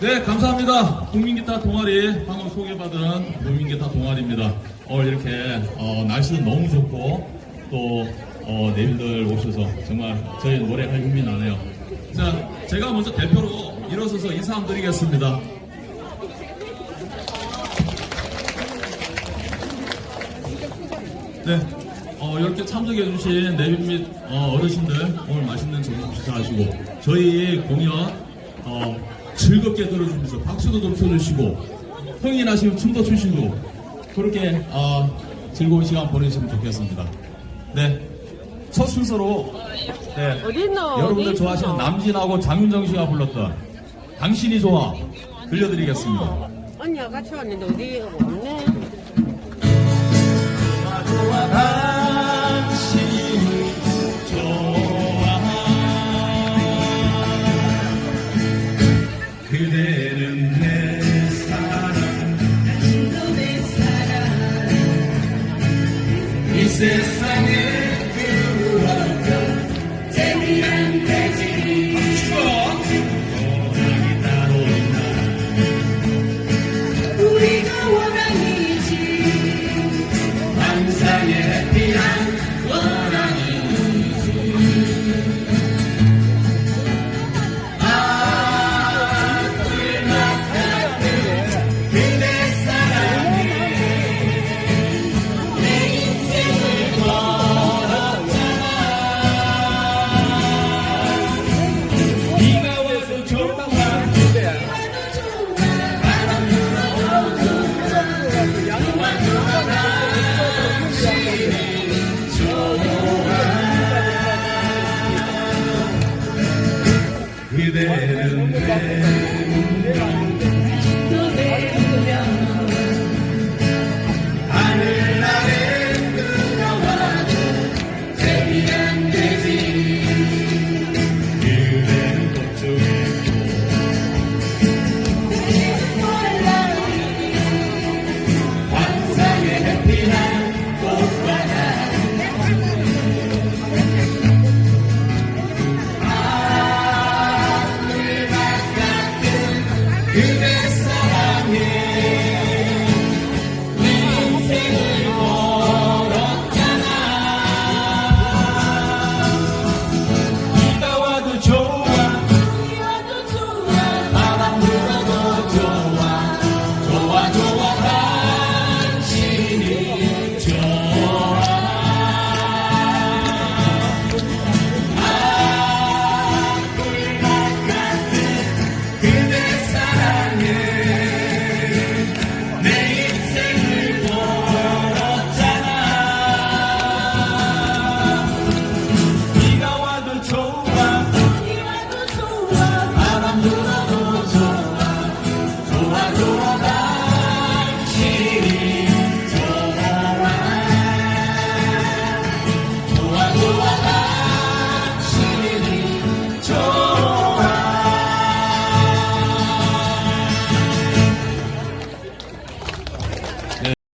네, 감사합니다. 국민기타 동아리 방금 소개받은 국민기타 동아리입니다. 오늘 이렇게 어, 날씨는 너무 좋고 또 어, 내빈들 오셔서 정말 저희 노래가 힘이 나네요. 자, 제가 먼저 대표로 일어서서 인사 드리겠습니다. 네, 어, 이렇게 참석해주신 내빈 및 어, 어르신들 오늘 맛있는 점심 식사하시고 저희 공연 어, 즐겁게 들어주면서 박수도 좀 쳐주시고 흥이 나시면 춤도 추시고 그렇게 어, 즐거운 시간 보내시면 좋겠습니다. 네, 첫 순서로 네? 여러분들 좋아하시는? 남진하고 장윤정 씨가 불렀던 당신이 좋아 들려드리겠습니다. 언니가 같이 왔는데 어디 없네? 세상에 그